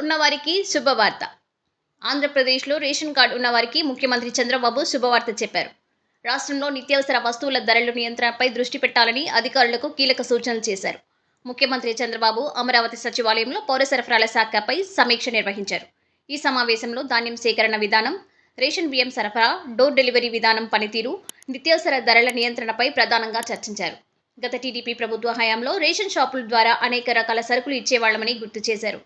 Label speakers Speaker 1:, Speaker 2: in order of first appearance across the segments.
Speaker 1: ఉన్నవారికి శుభవార్త. ఆంధ్రప్రదేశ్లో రేషన్ కార్డు ఉన్నవారికి ముఖ్యమంత్రి చంద్రబాబు శుభవార్త చెప్పారు. రాష్ట్రంలో నిత్యావసర వస్తువుల ధరల నియంత్రణపై దృష్టి పెట్టాలని అధికారులకు కీలక సూచనలు చేశారు. ముఖ్యమంత్రి చంద్రబాబు అమరావతి సచివాలయంలో పౌర సరఫరాల శాఖపై సమీక్ష నిర్వహించారు. ఈ సమావేశంలో ధాన్యం సేకరణ విధానం రేషన్ బియ్యం సరఫరా డోర్ డెలివరీ విధానం పనితీరు నిత్యావసర ధరల నియంత్రణపై ప్రధానంగా చర్చించారు. గత టీడీపీ ప్రభుత్వ హయాంలో రేషన్ షాపుల ద్వారా అనేక రకాల సరుకులు ఇచ్చేవాళ్ళమని గుర్తు చేశారు.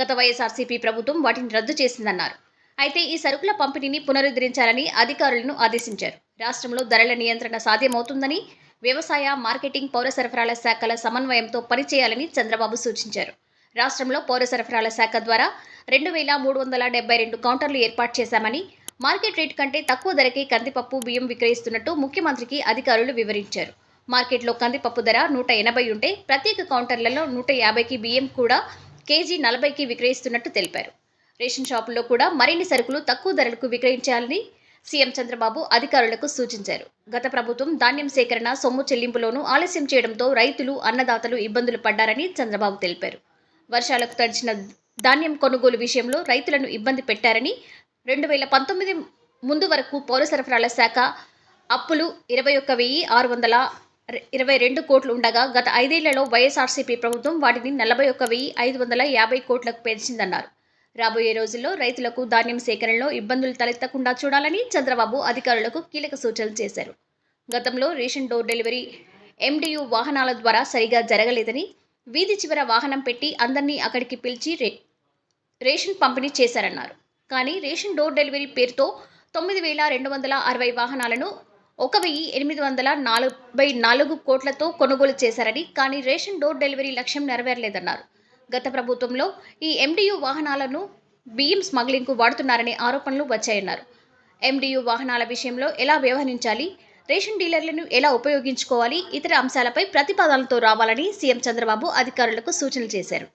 Speaker 1: గత వైఎస్ఆర్సీపీ ప్రభుత్వం వాటిని రద్దు చేసిందన్నారు. అయితే ఈ సరుకుల పంపిణీని పునరుద్ధరించాలని అధికారులను ఆదేశించారు. రాష్ట్రంలో ధరల నియంత్రణ సాధ్యమవుతుందని వ్యవసాయ మార్కెటింగ్ పౌర సరఫరాల శాఖల సమన్వయంతో పనిచేయాలని చంద్రబాబు సూచించారు. రాష్ట్రంలో పౌర సరఫరాల శాఖ ద్వారా రెండు వేల మూడు వందల డెబ్బై రెండు కౌంటర్లు ఏర్పాటు చేశామని మార్కెట్ రేట్ కంటే తక్కువ ధరకే కందిపప్పు బియ్యం విక్రయిస్తున్నట్టు ముఖ్యమంత్రికి అధికారులు వివరించారు. మార్కెట్లో కందిపప్పు ధర నూట ఎనభై ఉంటే ప్రత్యేక కౌంటర్లలో నూట యాభైకి బియ్యం కూడా కేజీ నలభైకి విక్రయిస్తున్నట్టు తెలిపారు. రేషన్ షాపుల్లో కూడా మరిన్ని సరుకులు తక్కువ ధరలకు విక్రయించాలని సీఎం చంద్రబాబు అధికారులకు సూచించారు. గత ప్రభుత్వం ధాన్యం సేకరణ సొమ్ము చెల్లింపులోనూ ఆలస్యం చేయడంతో రైతులు అన్నదాతలు ఇబ్బందులు పడ్డారని చంద్రబాబు తెలిపారు. వర్షాలకు తడిచిన ధాన్యం కొనుగోలు విషయంలో రైతులను ఇబ్బంది పెట్టారని రెండు వేల పంతొమ్మిది ముందు వరకు పౌర సరఫరాల శాఖ అప్పులు ఇరవై ఒక్క వెయ్యి ఆరు వందల ఇరవై రెండు కోట్లు ఉండగా గత ఐదేళ్ళలో వైఎస్ఆర్సీపీ ప్రభుత్వం వాటిని నలభై ఒక్క వెయ్యి ఐదు వందల యాభై కోట్లకు పెంచిందన్నారు. రాబోయే రోజుల్లో రైతులకు ధాన్యం సేకరణలో ఇబ్బందులు తలెత్తకుండా చూడాలని చంద్రబాబు అధికారులకు కీలక సూచనలు చేశారు. గతంలో రేషన్ డోర్ డెలివరీ ఎండియు వాహనాల ద్వారా సరిగా జరగలేదని వీధి చివర వాహనం పెట్టి అందరినీ అక్కడికి పిలిచి రే రేషన్ పంపిణీ చేశారన్నారు. కానీ రేషన్ డోర్ డెలివరీ పేరుతో తొమ్మిది వేల రెండు వందల అరవై వాహనాలను ఒక వెయ్యి ఎనిమిది వందల నలభై నాలుగు కోట్లతో కొనుగోలు చేశారని కానీ రేషన్ డోర్ డెలివరీ లక్ష్యం నెరవేరలేదన్నారు. గత ప్రభుత్వంలో ఈ ఎండియు వాహనాలను బియ్యం స్మగ్లింగ్కు వాడుతున్నారనే ఆరోపణలు వచ్చాయన్నారు. ఎండియు వాహనాల విషయంలో ఎలా వ్యవహరించాలి రేషన్ డీలర్లను ఎలా ఉపయోగించుకోవాలి ఇతర అంశాలపై ప్రతిపాదనలతో రావాలని సీఎం చంద్రబాబు అధికారులకు సూచనలు చేశారు.